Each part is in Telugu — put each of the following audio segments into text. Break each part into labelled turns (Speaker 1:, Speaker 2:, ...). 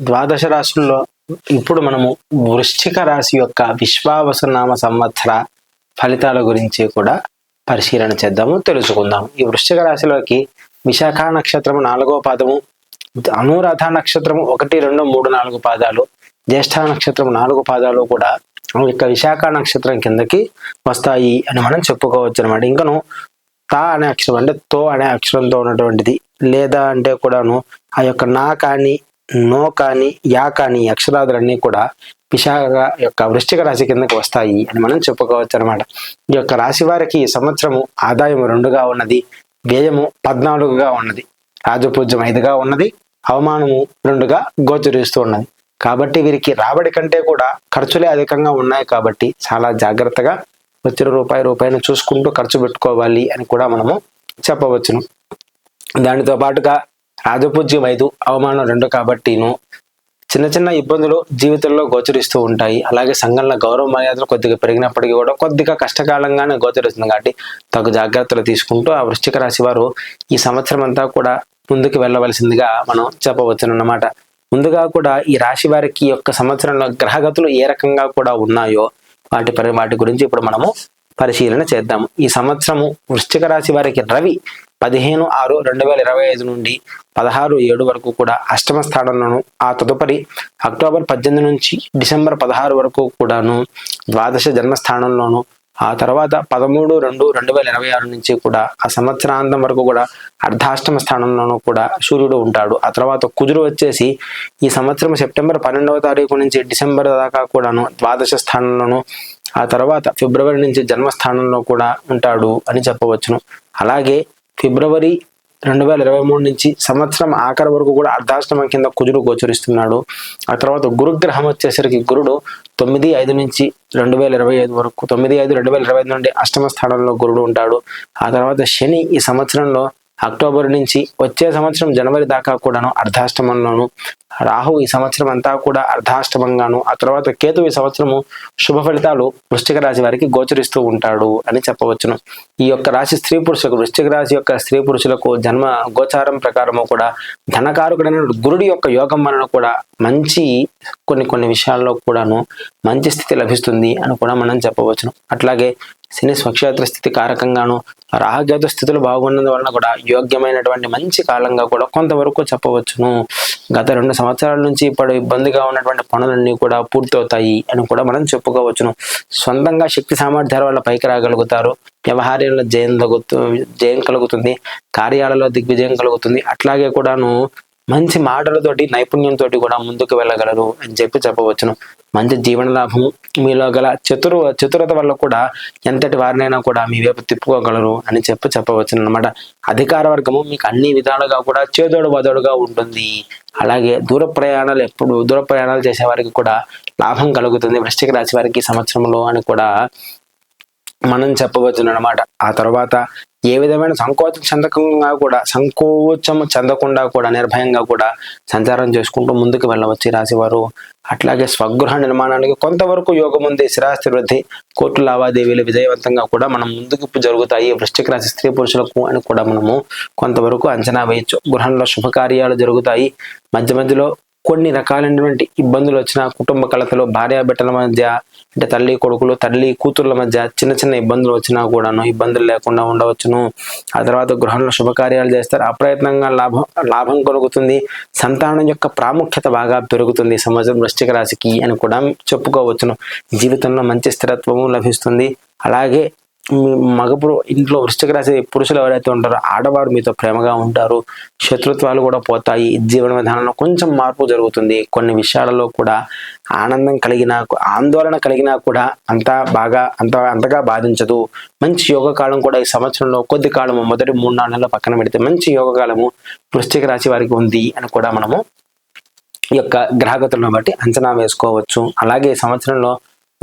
Speaker 1: ద్వాదశ రాశుల్లో ఇప్పుడు మనము వృశ్చిక రాశి యొక్క విశ్వావసనామ సంవత్సర ఫలితాల గురించి కూడా పరిశీలన చేద్దాము తెలుసుకుందాం. ఈ వృశ్చిక రాశిలోకి విశాఖ నక్షత్రము నాలుగో పాదము అనురాధ నక్షత్రము ఒకటి రెండు మూడు నాలుగు పాదాలు జ్యేష్ఠ నక్షత్రం నాలుగు పాదాలు కూడా యొక్క విశాఖ నక్షత్రం కిందకి వస్తాయి అని మనం చెప్పుకోవచ్చు అనమాట ఇంకను తా అనే అక్షరం అంటే తో అనే అక్షరంతో ఉన్నటువంటిది లేదా అంటే కూడాను ఆ యొక్క నా కానీ నో కానీ యా కానీ అక్షరాదులన్నీ కూడా విశాఖ యొక్క వృశ్చిక రాశి కిందకి వస్తాయి అని మనం చెప్పుకోవచ్చు అనమాట ఈ యొక్క రాశి వారికి ఈ సంవత్సరము ఆదాయం రెండుగా ఉన్నది వ్యయము పద్నాలుగుగా ఉన్నది రాజపూజ్యం ఐదుగా ఉన్నది అవమానము రెండుగా గోచరిస్తూ ఉన్నది. కాబట్టి వీరికి రాబడి కంటే కూడా ఖర్చులే అధికంగా ఉన్నాయి కాబట్టి చాలా జాగ్రత్తగా వచ్చిన రూపాయి రూపాయిని చూసుకుంటూ ఖర్చు పెట్టుకోవాలి అని కూడా మనము చెప్పవచ్చును. దానితో పాటుగా రాజపూజ్యం ఐదు అవమానం రెండు కాబట్టిను చిన్న చిన్న ఇబ్బందులు జీవితంలో గోచరిస్తూ ఉంటాయి. అలాగే సంఘంలో గౌరవ మర్యాదలు కొద్దిగా పెరిగినప్పటికీ కూడా కొద్దిగా కష్టకాలంగానే గోచరిస్తుంది కాబట్టి తగు జాగ్రత్తలు తీసుకుంటూ ఆ వృశ్చిక రాశి వారు ఈ సంవత్సరం అంతా కూడా ముందుకు వెళ్ళవలసిందిగా మనం చెప్పవచ్చును అన్నమాట ముందుగా కూడా ఈ రాశి వారికి యొక్క సంవత్సరంలో గ్రహగతులు ఏ రకంగా కూడా ఉన్నాయో వాటి పరి వాటి గురించి ఇప్పుడు మనము పరిశీలన చేద్దాము. ఈ సంవత్సరము వృశ్చిక రాశి వారికి రవి పదిహేను ఆరు రెండు వేల ఇరవై ఐదు నుండి పదహారు ఏడు వరకు కూడా అష్టమ స్థానంలోను ఆ తదుపరి అక్టోబర్ పద్దెనిమిది నుంచి డిసెంబర్ పదహారు వరకు కూడాను ద్వాదశ జన్మస్థానంలోను ఆ తర్వాత పదమూడు రెండు రెండు వేల ఇరవై ఆరు నుంచి కూడా ఆ సంవత్సరాంతం వరకు కూడా అర్ధాష్టమ స్థానంలోనూ కూడా సూర్యుడు ఉంటాడు. ఆ తర్వాత కుజుడు వచ్చేసి ఈ సంవత్సరం సెప్టెంబర్ పన్నెండవ తారీఖు నుంచి డిసెంబర్ దాకా కూడాను ద్వాదశ స్థానంలోను ఆ తర్వాత ఫిబ్రవరి నుంచి జన్మస్థానంలో కూడా ఉంటాడు అని చెప్పవచ్చును. అలాగే ఫిబ్రవరి రెండు వేల ఇరవై మూడు నుంచి సంవత్సరం ఆఖరి వరకు కూడా అర్ధాష్టమం కింద కుజుడు గోచరిస్తున్నాడు. ఆ తర్వాత గురుగ్రహం వచ్చేసరికి గురుడు తొమ్మిది ఐదు నుంచి రెండు వేల ఇరవై ఐదు వరకు తొమ్మిది ఐదు రెండు వేల ఇరవై ఐదు నుండి అష్టమ స్థానంలో గురుడు ఉంటాడు. ఆ తర్వాత శని ఈ సంవత్సరంలో అక్టోబర్ నుంచి వచ్చే సంవత్సరం జనవరి దాకా కూడాను అర్ధాష్టమంలోను రాహు ఈ సంవత్సరం అంతా కూడా అర్ధాష్టమంగాను ఆ తర్వాత కేతు ఈ సంవత్సరము శుభ ఫలితాలు వృశ్చిక రాశి వారికి గోచరిస్తూ ఉంటాడు అని చెప్పవచ్చును. ఈ యొక్క రాశి స్త్రీ పురుషులకు వృశ్చిక రాశి యొక్క స్త్రీ పురుషులకు జన్మ గోచారం ప్రకారము కూడా ధనకారకుడైన గురుడి యొక్క యోగం వలన కూడా మంచి కొన్ని కొన్ని విషయాల్లో కూడాను మంచి స్థితి లభిస్తుంది అని కూడా మనం చెప్పవచ్చును. అట్లాగే శని స్వక్షేత్ర స్థితి కారకంగాను రాహకేతు స్థితులు బాగున్నందు వలన కూడా యోగ్యమైనటువంటి మంచి కాలంగా కూడా కొంతవరకు చెప్పవచ్చును. గత రెండు సంవత్సరాల నుంచి ఇప్పుడు ఇబ్బందిగా ఉన్నటువంటి పనులన్నీ కూడా పూర్తవుతాయి అని కూడా మనం చెప్పుకోవచ్చును. సొంతంగా శక్తి సామర్థ్యాల వల్ల పైకి రాగలుగుతారు. వ్యవహార్యంలో జయం తగ్గుతూ జయం కలుగుతుంది. కార్యాలలో దిగ్విజయం కలుగుతుంది. అట్లాగే కూడాను మంచి మాటలతోటి నైపుణ్యంతో కూడా ముందుకు వెళ్ళగలరు అని చెప్పి చెప్పవచ్చును. మంచి జీవన లాభం మీలో గల చతురు చతురత వల్ల కూడా ఎంతటి వారినైనా కూడా మీ వైపు తిప్పుకోగలరు అని చెప్పి చెప్పవచ్చును అనమాట అధికార వర్గము మీకు అన్ని విధాలుగా కూడా చేదోడు వదోడుగా ఉంటుంది. అలాగే దూర ప్రయాణాలు ఎప్పుడు దూర ప్రయాణాలు చేసే వారికి కూడా లాభం కలుగుతుంది. వృష్టిక రాశి వారికి సంవత్సరంలో అని కూడా మనం చెప్పవచ్చును అనమాట ఆ తర్వాత ఏ విధమైన సంకోచం చెందకుండా కూడా సంకోచం చెందకుండా కూడా నిర్భయంగా కూడా సంచారం చేసుకుంటూ ముందుకు వెళ్ళవచ్చు రాశివారు. అట్లాగే స్వగృహ నిర్మాణానికి కొంతవరకు యోగం ఉంది. స్థిరాస్తి వృద్ధి కోర్టు లావాదేవీలు విజయవంతంగా కూడా మనం ముందుకు జరుగుతాయి. వృష్టిక రాశి స్త్రీ పురుషులకు అని కూడా మనము కొంతవరకు అంచనా వేయచ్చు. గృహంలో శుభకార్యాలు జరుగుతాయి. మధ్య మధ్యలో కొన్ని రకాలైనటువంటి ఇబ్బందులు వచ్చిన కుటుంబ కలతలు భార్య బిడ్డల మధ్య అంటే తల్లి కొడుకులు తల్లి కూతుర్ల మధ్య చిన్న చిన్న ఇబ్బందులు వచ్చినా కూడాను ఇబ్బందులు లేకుండా ఉండవచ్చును. ఆ తర్వాత గృహంలో శుభకార్యాలు చేస్తారు. అప్రయత్నంగా లాభం లాభం కలుగుతుంది. సంతానం యొక్క ప్రాముఖ్యత బాగా పెరుగుతుంది. సమాజం వృశ్చిక రాశికి అని కూడా చెప్పుకోవచ్చును. జీవితంలో మంచి స్థిరత్వము లభిస్తుంది. అలాగే మగపురు ఇంట్లో వృశ్చిక రాశి పురుషులు ఎవరైతే ఉంటారో ఆడవారు మీతో ప్రేమగా ఉంటారు శత్రుత్వాలు కూడా పోతాయి జీవన విధానంలో కొంచెం మార్పు జరుగుతుంది. కొన్ని విషయాలలో కూడా ఆనందం కలిగిన ఆందోళన కలిగినా కూడా అంతా బాగా అంత అంతగా బాధించదు. మంచి యోగ కాలం కూడా ఈ సంవత్సరంలో కొద్ది కాలము మొదటి మూడు నాలుగు నెలల పక్కన పెడితే మంచి యోగ కాలము వృశ్చిక రాశి వారికి ఉంది అని కూడా మనము ఈ యొక్క గ్రహగతులను బట్టి అంచనా వేసుకోవచ్చు. అలాగే ఈ సంవత్సరంలో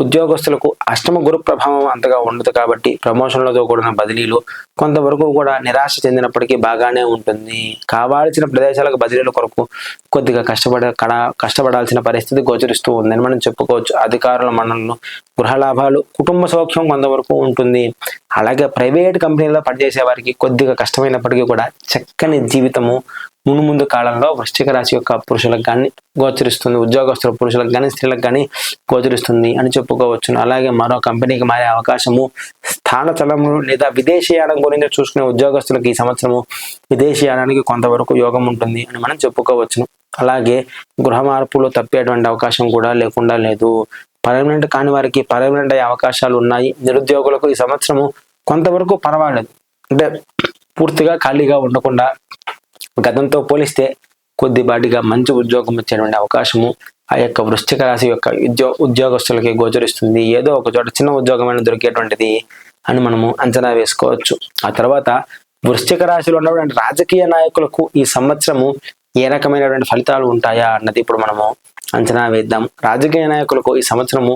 Speaker 1: ఉద్యోగస్తులకు అష్టమ గురు ప్రభావం అంతగా ఉండదు కాబట్టి ప్రమోషన్లతో కూడిన బదిలీలు కొంతవరకు కూడా నిరాశ చెందినప్పటికీ బాగానే ఉంటుంది. కావాల్సిన ప్రదేశాలకు బదిలీల కొరకు కొద్దిగా కష్టపడ కడ కష్టపడాల్సిన పరిస్థితి గోచరిస్తూ ఉందని మనం చెప్పుకోవచ్చు. అధికారుల మండలంలో గృహ లాభాలు కుటుంబ సౌఖ్యం కొంతవరకు ఉంటుంది. అలాగే ప్రైవేట్ కంపెనీలో పనిచేసే వారికి కొద్దిగా కష్టమైనప్పటికీ కూడా చక్కని జీవితము ముందు ముందు కాలంలో వృశ్చిక రాశి యొక్క పురుషులకు కానీ గోచరిస్తుంది. ఉద్యోగస్తుల పురుషులకు కానీ స్త్రీలకు కానీ గోచరిస్తుంది అని చెప్పుకోవచ్చును. అలాగే మరో కంపెనీకి మారే అవకాశము స్థాన చలము లేదా విదేశీయానం గురించి చూసుకునే ఉద్యోగస్తులకు ఈ సంవత్సరము విదేశీయానానికి కొంతవరకు యోగం ఉంటుంది అని మనం చెప్పుకోవచ్చును. అలాగే గృహ మార్పులు తప్పేటువంటి అవకాశం కూడా లేకుండా లేదు. పర్మనెంట్ కాని వారికి పర్మనెంట్ అయ్యే అవకాశాలు ఉన్నాయి. నిరుద్యోగులకు ఈ సంవత్సరము కొంతవరకు పర్వాలేదు. అంటే పూర్తిగా ఖాళీగా ఉండకుండా గతంతో పోలిస్తే కొద్దిపాటిగా మంచి ఉద్యోగం వచ్చేటువంటి అవకాశము ఆ యొక్క వృశ్చిక రాశి యొక్క ఉద్యో ఉద్యోగస్తులకి గోచరిస్తుంది. ఏదో ఒక చోట చిన్న ఉద్యోగమైన దొరికేటువంటిది అని మనము అంచనా వేసుకోవచ్చు. ఆ తర్వాత వృశ్చిక రాశిలో ఉన్నటువంటి రాజకీయ నాయకులకు ఈ సంవత్సరము ఏ రకమైనటువంటి ఫలితాలు ఉంటాయా అన్నది ఇప్పుడు మనము అంచనా వేద్దాం. రాజకీయ నాయకులకు ఈ సంవత్సరము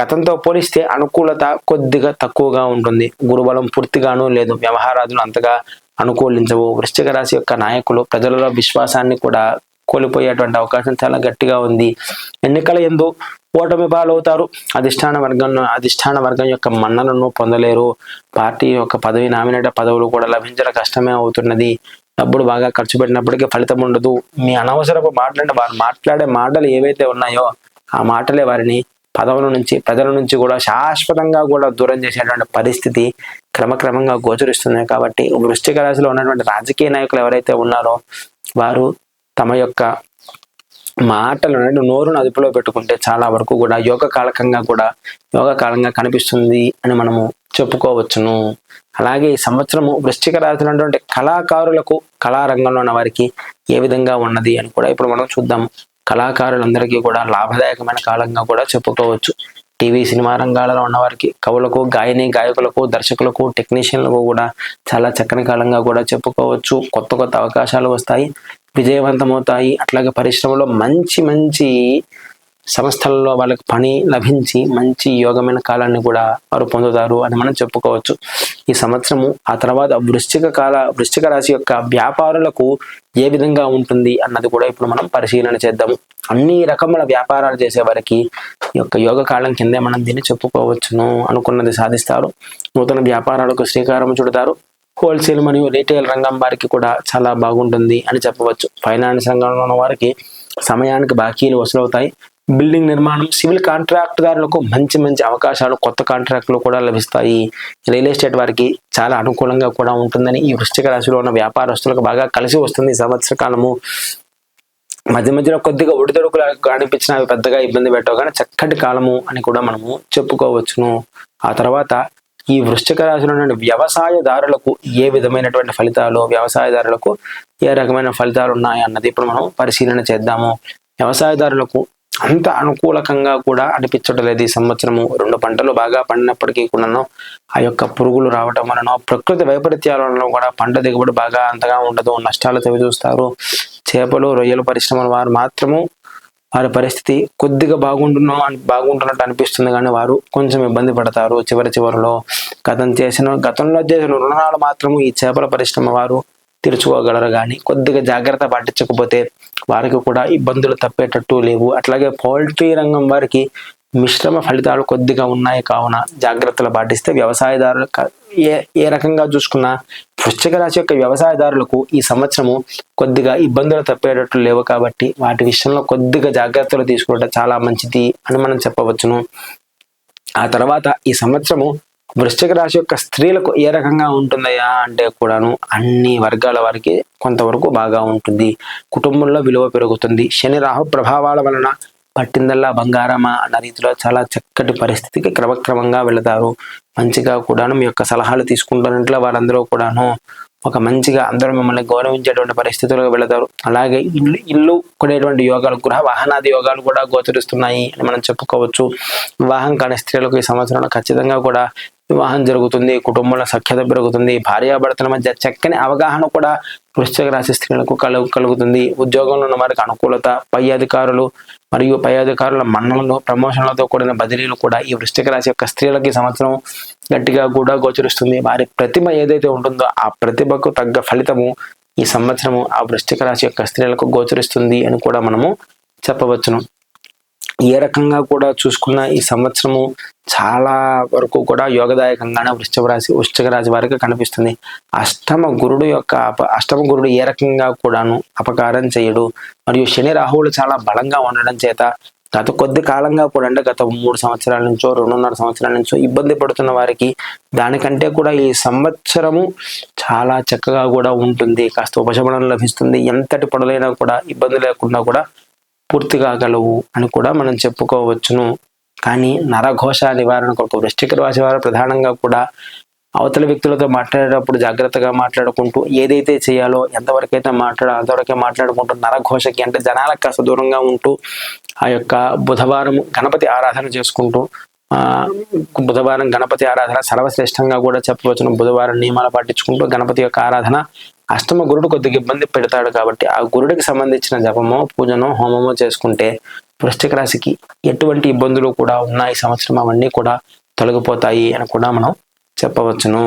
Speaker 1: గతంతో పోలిస్తే అనుకూలత కొద్దిగా తక్కువగా ఉంటుంది. గురుబలం పూర్తిగాను లేదు. వ్యవహారాదులు అంతగా అనుకూలించవు. వృశ్చిక రాశి యొక్క నాయకులు ప్రజలలో విశ్వాసాన్ని కూడా కోల్పోయేటువంటి అవకాశం చాలా గట్టిగా ఉంది. ఎన్నికల ఎందు ఓటమి పాలవుతారు. అధిష్టాన వర్గంలో అధిష్టాన వర్గం యొక్క మన్ననను పొందలేరు. పార్టీ యొక్క పదవి నామినేట పదవులు కూడా లభించడం కష్టమే అవుతున్నది. డబ్బులు బాగా ఖర్చు పెట్టినప్పటికీ ఫలితం ఉండదు. మీ అనవసరపు మాటలంటే వారు మాట్లాడే మాటలు ఏవైతే ఉన్నాయో ఆ మాటలే వారిని పదవుల నుంచి ప్రజల నుంచి కూడా శాశ్వతంగా కూడా దూరం చేసేటువంటి పరిస్థితి క్రమక్రమంగా గోచరిస్తున్నాయి కాబట్టి వృష్టిక రాశిలో ఉన్నటువంటి రాజకీయ నాయకులు ఎవరైతే ఉన్నారో వారు తమ యొక్క మాటలు అంటే నోరును అదుపులో పెట్టుకుంటే చాలా వరకు కూడా యోగ కాలకంగా కూడా యోగ కాలంగా కనిపిస్తుంది అని మనము చెప్పుకోవచ్చును. అలాగే ఈ సంవత్సరము వృశ్చిక రాశిలో ఉన్నటువంటి కళాకారులకు కళారంగంలో ఉన్న వారికి ఏ విధంగా ఉన్నది అని కూడా ఇప్పుడు మనం చూద్దాం. కళాకారులందరికీ కూడా లాభదాయకమైన కాలంగా కూడా చెప్పుకోవచ్చు. టీవీ సినిమా రంగాలలో ఉన్నవారికి కవులకు గాయని గాయకులకు దర్శకులకు టెక్నీషియన్లకు కూడా చాలా చక్కని కాలంగా కూడా చెప్పుకోవచ్చు. కొత్త కొత్త అవకాశాలు వస్తాయి. విజయవంతమవుతాయి. అట్లాగే పరిశ్రమలో మంచి మంచి సంస్థలలో వాళ్ళకి పని లభించి మంచి యోగమైన కాలాన్ని కూడా వారు పొందుతారు అని మనం చెప్పుకోవచ్చు. ఈ సంవత్సరము ఆ తర్వాత వృశ్చిక కాల వృశ్చిక రాశి యొక్క వ్యాపారులకు ఏ విధంగా ఉంటుంది అన్నది కూడా ఇప్పుడు మనం పరిశీలన చేద్దాము. అన్ని రకముల వ్యాపారాలు చేసే వారికి ఈ యొక్క యోగ కాలం కిందే మనం దీన్ని చెప్పుకోవచ్చును అనుకున్నది సాధిస్తారు. నూతన వ్యాపారాలకు శ్రీకారం చుడతారు. హోల్సేల్ మరియు రీటైల్ రంగం వారికి కూడా చాలా బాగుంటుంది అని చెప్పవచ్చు. ఫైనాన్స్ రంగంలో ఉన్న వారికి సమయానికి బాకీలు వసూలవుతాయి. బిల్డింగ్ నిర్మాణం సివిల్ కాంట్రాక్టుదారులకు మంచి మంచి అవకాశాలు కొత్త కాంట్రాక్టులు కూడా లభిస్తాయి. రియల్ ఎస్టేట్ వారికి చాలా అనుకూలంగా కూడా ఉంటుందని ఈ వృష్టిక రాశిలో ఉన్న వ్యాపారస్తులకు బాగా కలిసి వస్తుంది ఈ సంవత్సర కాలము. మధ్య మధ్యలో కొద్దిగా ఒడిదొడుకులు అనిపించిన అవి పెద్దగా ఇబ్బంది పెట్టవు. కానీ చక్కటి కాలము అని కూడా మనము చెప్పుకోవచ్చును. ఆ తర్వాత ఈ వృశ్చిక రాశిలో వ్యవసాయదారులకు ఏ విధమైనటువంటి ఫలితాలు వ్యవసాయదారులకు ఏ రకమైన ఫలితాలు ఉన్నాయి అన్నది ఇప్పుడు మనం పరిశీలన చేద్దాము. వ్యవసాయదారులకు అంత అనుకూలకంగా కూడా అనిపించడం లేదు ఈ సంవత్సరము. రెండు పంటలు బాగా పండినప్పటికీ కూడాను ఆ యొక్క పురుగులు రావటం వలన ప్రకృతి వైపరీత్యాల వలన కూడా పంట దిగుబడి బాగా అంతగా ఉండదు. నష్టాలు చవి చూస్తారు చేపలు రొయ్యల పరిశ్రమల వారు మాత్రము వారి పరిస్థితి కొద్దిగా బాగుంటున్నా అని బాగుంటున్నట్టు అనిపిస్తుంది. కానీ వారు కొంచెం ఇబ్బంది పడతారు. చివరి చివరిలో గతం చేసిన గతంలో చేసిన రుణాలు మాత్రము ఈ చేపల పరిశ్రమ వారు తెరుచుకోగలరు కానీ కొద్దిగా జాగ్రత్త పాటించకపోతే వారికి కూడా ఇబ్బందులు తప్పేటట్టు లేవు. అట్లాగే పౌల్ట్రీ రంగం వారికి మిశ్రమ ఫలితాలు కొద్దిగా ఉన్నాయి కావున జాగ్రత్తలు పాటిస్తే వ్యవసాయదారులు ఏ ఏ రకంగా చూసుకున్నా వృశ్చిక రాశి యొక్క వ్యవసాయదారులకు ఈ సంవత్సరము కొద్దిగా ఇబ్బందులు తప్పేటట్లు లేవు కాబట్టి వాటి విషయంలో కొద్దిగా జాగ్రత్తలు తీసుకోవడం చాలా మంచిది అని మనం చెప్పవచ్చును. ఆ తర్వాత ఈ సంవత్సరము వృశ్చిక రాశి యొక్క స్త్రీలకు ఏ రకంగా ఉంటుందయ్యా అంటే కూడాను అన్ని వర్గాల వారికి కొంతవరకు బాగా ఉంటుంది. కుటుంబంలో విలువ పెరుగుతుంది. శని రాహు ప్రభావాల వలన పట్టిందల్లా బంగారమా అన్న రీతిలో చాలా చక్కటి పరిస్థితికి క్రమక్రమంగా వెళతారు. మంచిగా కూడాను మీ యొక్క సలహాలు తీసుకుంటున్నట్లు వారందరూ కూడాను ఒక మంచిగా అందరూ మిమ్మల్ని గౌరవించేటువంటి పరిస్థితులకు వెళతారు. అలాగే ఇల్లు ఇల్లు కొనేటువంటి యోగాలు గృహ వాహనాది యోగాలు కూడా గోచరిస్తున్నాయి అని మనం చెప్పుకోవచ్చు. వివాహం కాని స్త్రీలకు ఈ సంవత్సరంలో ఖచ్చితంగా కూడా వివాహం జరుగుతుంది కుటుంబంలో సఖ్యత పెరుగుతుంది భార్యాభర్తల మధ్య చక్కని అవగాహన కూడా వృశ్చిక రాశి స్త్రీలకు కలుగు కలుగుతుంది. ఉద్యోగంలో ఉన్న వారికి అనుకూలత పై అధికారులు మరియు పై అధికారుల మన్ననలు ప్రమోషన్లతో కూడిన బదిలీలు కూడా ఈ వృశ్చిక రాశి యొక్క స్త్రీలకు సంవత్సరం గట్టిగా కూడా గోచరిస్తుంది. వారి ప్రతిభ ఏదైతే ఉంటుందో ఆ ప్రతిభకు తగ్గ ఫలితము ఈ సంవత్సరము ఆ వృశ్చిక రాశి యొక్క స్త్రీలకు గోచరిస్తుంది అని కూడా మనము చెప్పవచ్చును. ఏ రకంగా కూడా చూసుకున్న ఈ సంవత్సరము చాలా వరకు కూడా యోగదాయకంగానే వృశ్చిక రాశి వృశ్చిక రాశి వారికి కనిపిస్తుంది. అష్టమ గురుడు యొక్క అప అష్టమ గురుడు ఏ రకంగా కూడాను అపకారం చేయడు. మరియు శని రాహువులు చాలా బలంగా ఉండడం చేత గత కొద్ది కాలంగా కూడా అంటే గత మూడు సంవత్సరాల నుంచో రెండున్నర సంవత్సరాల నుంచో ఇబ్బంది పడుతున్న వారికి దానికంటే కూడా ఈ సంవత్సరము చాలా చక్కగా కూడా ఉంటుంది. కాస్త ఉపశమనం లభిస్తుంది. ఎంతటి పనులైనా కూడా ఇబ్బంది లేకుండా కూడా పూర్తి కాగలవు అని కూడా మనం చెప్పుకోవచ్చును. కానీ నరఘోష నివారణ కొరకు వృష్టిక రాశి వారు ప్రధానంగా కూడా అవతల వ్యక్తులతో మాట్లాడేటప్పుడు జాగ్రత్తగా మాట్లాడుకుంటూ ఏదైతే చేయాలో ఎంతవరకైతే మాట్లాడో అంతవరకే మాట్లాడుకుంటూ నరఘోషకి అంటే జనాలకు కాస్త దూరంగా ఉంటూ ఆ యొక్క బుధవారం గణపతి ఆరాధన చేసుకుంటూ బుధవారం గణపతి ఆరాధన సర్వశ్రేష్టంగా కూడా చెప్పవచ్చును. బుధవారం నియమాలు పాటించుకుంటూ గణపతి యొక్క ఆరాధన అష్టమ గురుడు కొద్దిగా ఇబ్బంది పెడతాడు కాబట్టి ఆ గురుడికి సంబంధించిన జపమో పూజనో హోమమో చేసుకుంటే వృశ్చిక రాశికి ఎటువంటి ఇబ్బందులు కూడా ఉన్నాయి సంవత్సరం అవన్నీ కూడా తొలగిపోతాయి అని కూడా మనం చెప్పవచ్చును.